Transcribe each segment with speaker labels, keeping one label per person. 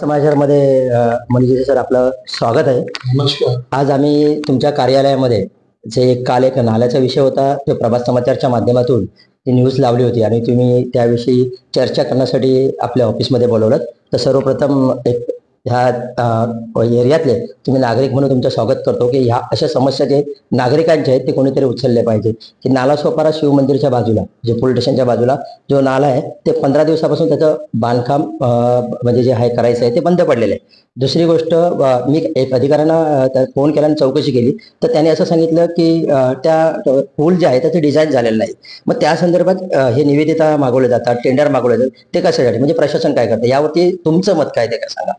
Speaker 1: समाचारमध्ये म्हणजे सर आपलं स्वागत आहे.
Speaker 2: नमस्कार.
Speaker 1: आज आम्ही तुमच्या कार्यालयामध्ये जे एक काल एक नाल्याचा विषय होता ते प्रभात समाचारच्या माध्यमातून ती न्यूज लावली होती आणि तुम्ही त्याविषयी चर्चा करण्यासाठी आपल्या ऑफिसमध्ये बोलवलं. तर सर्वप्रथम एक ह्या एरियातले तुम्ही नागरिक म्हणून तुमचं स्वागत करतो की ह्या अशा समस्या जे नागरिकांच्या आहेत ते कोणीतरी उचलले पाहिजे. की नाला सोपारा शिव मंदिरच्या बाजूला जे पोलीस स्टेशनच्या बाजूला जो नाला आहे ते पंधरा दिवसापासून त्याचं बांधकाम म्हणजे जे आहे करायचं आहे ते बंद पडलेलं आहे. दुसरी गोष्ट मी एक अधिकाऱ्यांना फोन केला आणि चौकशी केली. तर त्याने असं सांगितलं की त्या पूल जे आहे त्याचं डिझाईन झालेलं नाही. मग त्या संदर्भात हे निवेदिता मागवले जातात टेंडर मागवले जातात. ते कशासाठी? म्हणजे प्रशासन काय करतं? यावरती तुमचं मत काय ते का सांगा?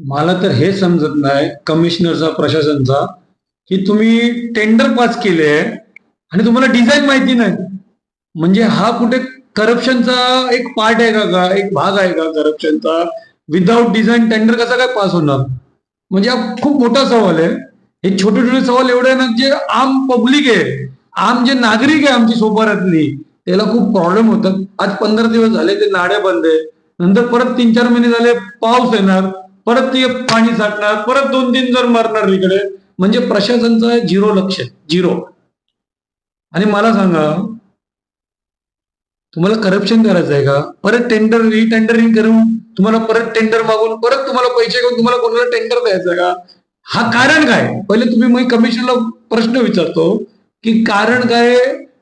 Speaker 2: मला तर हे समजत नाही कमिशनरचा प्रशासनचा की तुम्ही टेंडर पास केले आणि तुम्हाला डिझाईन माहिती नाही. म्हणजे हा कुठे करप्शनचा एक पार्ट आहे का का एक भाग आहे का करप्शनचा विदाऊट डिझाईन टेंडर कसा काय पास होणार? म्हणजे हा खूप मोठा सवाल आहे. हे छोटे छोटे सवाल एवढे आहे ना जे आम पब्लिक आहे आम जे नागरिक आहे आमची सोपाऱ्यातली त्याला खूप प्रॉब्लेम होतात. आज पंधरा दिवस झाले ते नाड्या बंद आहे. नंतर परत तीन चार महिने झाले पाऊस येणार. परत ते पाणी साठणार परत दोन तीन जर मारणार इकडे म्हणजे प्रशासनचं झिरो लक्ष झिरो. आणि मला सांगा तुम्हाला करप्शन करायचं आहे का? परत टेंडर रिटेंडरिंग करून तुम्हाला परत टेंडर मागून परत तुम्हाला पैसे घेऊन तुम्हाला कोणाला टेंडर द्यायचं आहे का? हा कारण काय? पहिले तुम्ही मी कमिशनला प्रश्न विचारतो की कारण काय?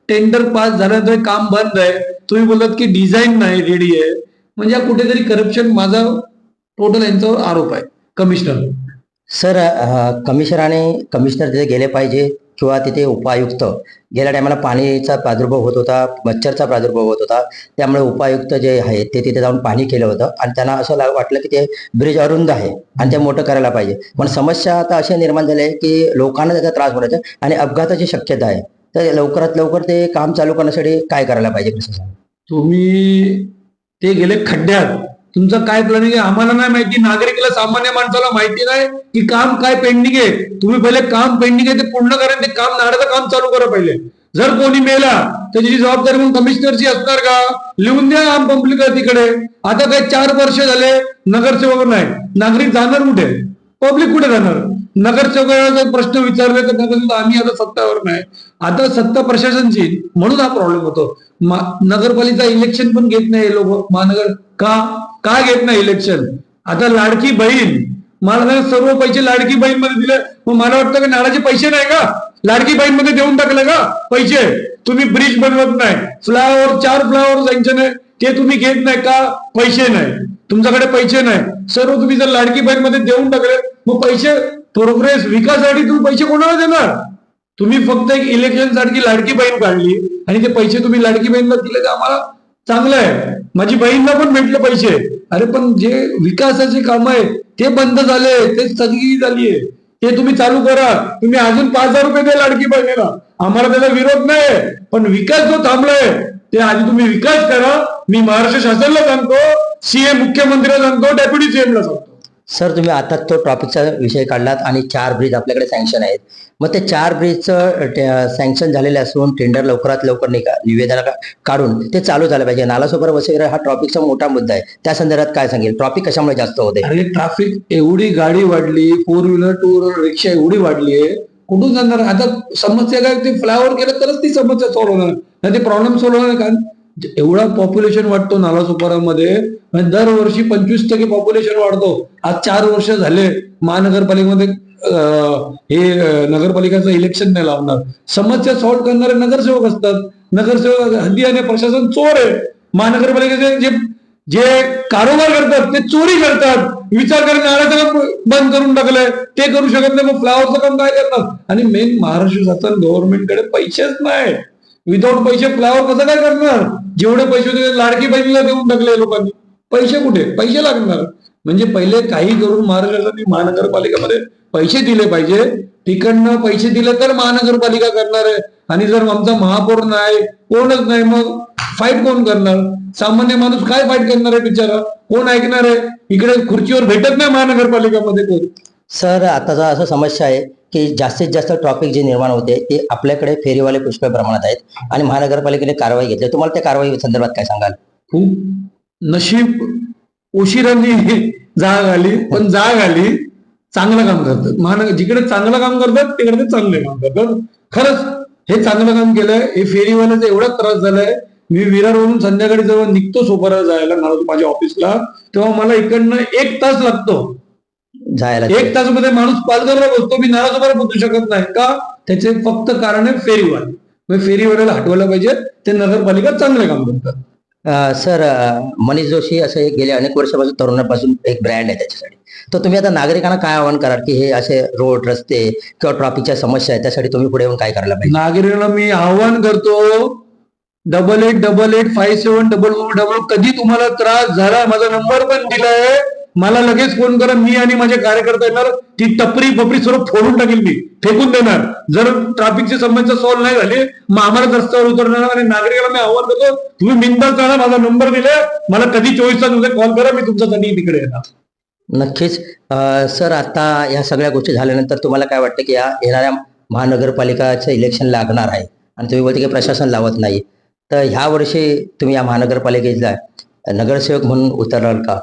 Speaker 2: टेंडर पास झाल्यानंतर काम बंद आहे. तुम्ही बोलत की डिझाईन नाही रेडी आहे. म्हणजे कुठेतरी करप्शन माझा टोटल यांच्यावर आरोप आहे. कमिशनर
Speaker 1: सर कमिशनर आणि कमिशनर तिथे गेले पाहिजे किंवा तिथे उपायुक्त गेल्या टायमाला पाणीचा प्रादुर्भाव होत होता मच्छरचा प्रादुर्भाव होत होता. त्यामुळे उपायुक्त जे आहे ते तिथे जाऊन पाणी केलं होतं आणि त्यांना असं वाटलं की ते ब्रिज अरुंद आहे आणि ते मोठं करायला पाहिजे. पण समस्या आता अशी निर्माण झाली आहे की लोकांना त्याचा त्रास होण्याचा आणि अपघाताची शक्यता आहे. तर लवकरात लवकर ते काम चालू करण्यासाठी काय करायला पाहिजे
Speaker 2: तुम्ही ते गेले खड्ड्यात. तुमचं काय प्लॅनिंग आहे? आम्हाला नाही माहिती. नागरिकला सामान्य माणसाला माहिती नाही की काम काय पेंडिंग आहे. तुम्ही पहिले काम पेंडिंग आहे ते पूर्ण करा ते काम नाण्याचं काम चालू करा पहिले. जर कोणी मेला त्याची जबाबदारी म्हणून कमिशनरची असणार का? लिहून द्या आम पब्लिक तिकडे आता काही चार वर्ष झाले नगरसेवक नाही. नागरिक जाणार कुठे? पब्लिक कुठे जाणार? नगरसेवकाचा जर प्रश्न विचारले तर नगर आम्ही आता सत्तावर नाही. आता सत्ता प्रशासनची म्हणून हा प्रॉब्लेम होतो. नगरपालिका इलेक्शन पण घेत नाही लोक. महानगर का? का घेत नाही इलेक्शन आता लाडकी बहीण. मला सर्व पैसे लाडकी बहीणमध्ये दिले. मग मला वाटतं की नाळाचे पैसे नाही का? लाडकी बहीणमध्ये देऊन टाकले का? पैसे. तुम्ही ब्रिज बनवत नाही. फ्लावर चार फ्लावर सँक्शन आहे. ते तुम्ही घेत नाही का? पैसे नाही. तुमच्याकडे पैसे नाही. सर्व तुम्ही जर लाडकी बहीणमध्ये देऊन टाकले मग पैसे प्रोग्रेस विकासासाठी तुम्ही पैसे कोणाला देणार? तुम्ही फक्त एक इलेक्शन सारखी लाडकी बहीण काढली आणि ते पैसे तुम्ही लाडकी बहीणला दिले तर आम्हाला चांगलं आहे. माझी बहीणला पण भेटले पैसे. अरे पण जे विकासाचे काम आहे ते बंद झाले ते स्थगिती झाली आहे. ते तुम्ही चालू करा. तुम्ही अजून पाच हजार रुपये द्या लाडकी बहिणीला. आम्हाला त्याचा विरोध नाही. पण विकास जो थांबलाय ते आधी तुम्ही विकास करा. मी महाराष्ट्र शासनाला सांगतो सीएम मुख्यमंत्र्याला सांगतो डेप्युटी सीएमला सांगतो.
Speaker 1: सर तुम्ही आता तो टॉपिकचा विषय काढलात आणि चार ब्रिज आपल्याकडे सँक्शन आहेत. मग ते चार ब्रिजचं सँक्शन झालेले असून टेंडर लवकरात लवकर निघा निवेदन काढून ते चालू झालं पाहिजे. नालासोपर वसईरा हा ट्रॉफिकचा मोठा मुद्दा आहे. त्या संदर्भात काय सांगेल? ट्रॉफिक कशामुळे जास्त होते?
Speaker 2: अरे ट्रॅफिक एवढी गाडी वाढली फोर व्हीलर टू व्हीलर रिक्षा एवढी वाढली आहे. कुठून जाणार? आता समस्या काय? ते फ्लायओव्हर केलं तरच ती समस्या सॉल्व्ह होणार. नाही ते प्रॉब्लेम सॉल्व्ह होणार कारण एवढा पॉप्युलेशन वाढतो नालासोपारामध्ये म्हणजे दरवर्षी पंचवीस टक्के पॉप्युलेशन वाढतो. आज चार वर्ष झाले महानगरपालिकेमध्ये हे नगरपालिकेचं नगरपालिकाचं इलेक्शन नाही लावणार. समस्या सॉल्व्ह करणारे नगरसेवक असतात. नगरसेवक हल्ली आणि प्रशासन चोर आहे. महानगरपालिकेचे जे जे कारोबार करतात ते चोरी करतात. विचार करून बंद करून टाकलंय. ते करू शकत नाही मग फ्लावरचं काम काय करतात आणि मेन महाराष्ट्र शासन गव्हर्नमेंटकडे पैसेच नाही. विदाऊट पैसे फ्लावर कसं काय करणार? जेवढे पैसे होते लाडकी बहिणीला देऊन टाकले लोकांनी. पैसे कुठे? पैसे लागणार. म्हणजे पहिले काही करून महाराष्ट्राने महानगरपालिकेमध्ये पैसे दिले पाहिजे. तिकडनं पैसे दिले तर महानगरपालिका करणार आहे. आणि जर आमचा महापौर नाही कोणच नाही मग फाईट कोण करणार? सामान्य माणूस काय फाईट करणार आहे बिचारा? कोण ऐकणार आहे? इकडे खुर्चीवर भेटत नाही महानगरपालिकामध्ये कोण?
Speaker 1: सर आताचा असं समस्या आहे की जास्तीत जास्त ट्रॉफिक जे निर्माण होते ते आपल्याकडे फेरीवाले पुष्कळ प्रमाणात आहेत. आणि महानगरपालिकेने कारवाई घेतली. तुम्हाला त्या कारवाई संदर्भात काय सांगाल?
Speaker 2: खूप नशीब उशिरांनी जाग आली पण जाग आली चांगलं काम करतात. महानगर जिकडे चांगलं काम करतात तिकडे ते चांगले काम करतात. खरंच हे चांगलं काम केलंय हे फेरीवाल्याचा एवढा त्रास झालाय. मी विरारवरून संध्याकाळी जेव्हा निघतो सोपारा जायला मला माझ्या ऑफिसला तेव्हा मला इकडनं एक तास लागतो.
Speaker 1: जायला
Speaker 2: एक तासामध्ये माणूस पालघरला बसतो मी नाराजोबाला पोहोचू शकत नाही. का? त्याचे फक्त कारण आहे फेरीवाले. फेरीवाल्याला हटवायला पाहिजे ते नगरपालिका चांगले काम करतात.
Speaker 1: सर मनीष जोशी असं एक गेले अनेक वर्षापासून तरुणापासून एक ब्रँड आहे त्याच्यासाठी. तर तुम्ही आता नागरिकांना काय आवाहन कराल की हे असे रोड रस्ते किंवा ट्रॉफिकच्या समस्या आहेत त्यासाठी तुम्ही पुढे येऊन काय करायला पाहिजे?
Speaker 2: नागरिकांना मी आव्हान करतो double eight double eight five seven double one double कधी तुम्हाला त्रास झाला माझा नंबर पण दिलाय. मला लगेच फोन करा मी आणि माझे कार्यकर्ता येणार ती टपरी बपरी सर्व फोडून टाकेल मी फेकून देणार. जर ट्रॅफिकची संबंध सॉल्व्ह नाही झाले मग आम्हाला रस्त्यावर उतरणार आणि नागरिकाला मी आव्हान करतो तुम्ही बिंदास जाणार माझा नंबर दिला मला कधी चोवीस तास कॉल करा मी तुमच्यासाठी तिकडे येणार.
Speaker 1: नक्कीच. सर आता या सगळ्या गोष्टी झाल्यानंतर तुम्हाला काय वाटतं की या येणाऱ्या महानगरपालिकाचं इलेक्शन लागणार आहे? आणि तुम्ही बोलते की प्रशासन लावत नाही. तर ह्या वर्षी तुम्ही या महानगरपालिकेला नगरसेवक म्हणून उतरणार का?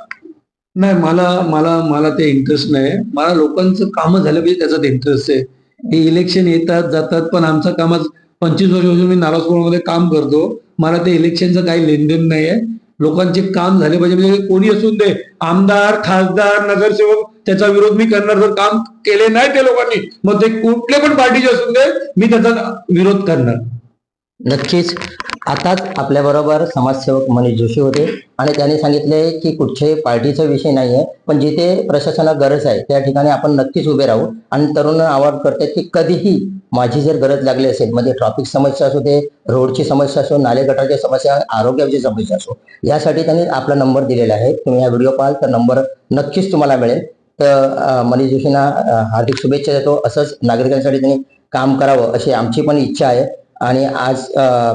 Speaker 2: नाही मला मला मला ते इंटरेस्ट नाही मला लोकांचं कामं झालं पाहिजे त्याच्यात इंटरेस्ट आहे. हे इलेक्शन येतात जातात पण आमचं कामच पंचवीस वर्षापासून मी नारायणपूरमध्ये काम करतो. मला ते इलेक्शनचं काही लेनदेन नाही आहे लोकांचे काम झाले पाहिजे म्हणजे कोणी असून दे आमदार खासदार नगरसेवक त्याचा विरोध मी करणार जर काम केले नाही ते लोकांनी मग ते कुठले पण पार्टीचे असून दे मी त्याचा विरोध करणार.
Speaker 1: नक्कीच. आताच आपल्याबरोबर समाजसेवक मनीष जोशी होते आणि त्यांनी सांगितले की कुठच्याही पार्टीचा विषय नाही आहे पण जिथे प्रशासनाला गरज आहे त्या ठिकाणी आपण नक्कीच उभे राहू आणि तरुण आवाहन करतात की कधीही माझी जर गरज लागली असेल म्हणजे ट्रॅफिक समस्या असू दे रोडची समस्या असो नाले गटाची समस्या आरोग्याची समस्या असो यासाठी त्यांनी आपला नंबर दिलेला आहे. तुम्ही हा व्हिडिओ पाहाल तर नंबर नक्कीच तुम्हाला मिळेल. तर मनीष जोशींना हार्दिक शुभेच्छा देतो. असंच नागरिकांसाठी त्यांनी काम करावं अशी आमची पण इच्छा आहे. आणि आज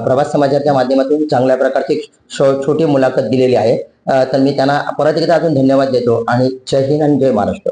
Speaker 1: प्रवास समाजाच्या माध्यमातून चांगल्या प्रकारची छोटी मुलाखत दिलेली आहे. तर मी त्यांना परत एकदा अजून धन्यवाद देतो आणि जय हिंद आणि जय महाराष्ट्र.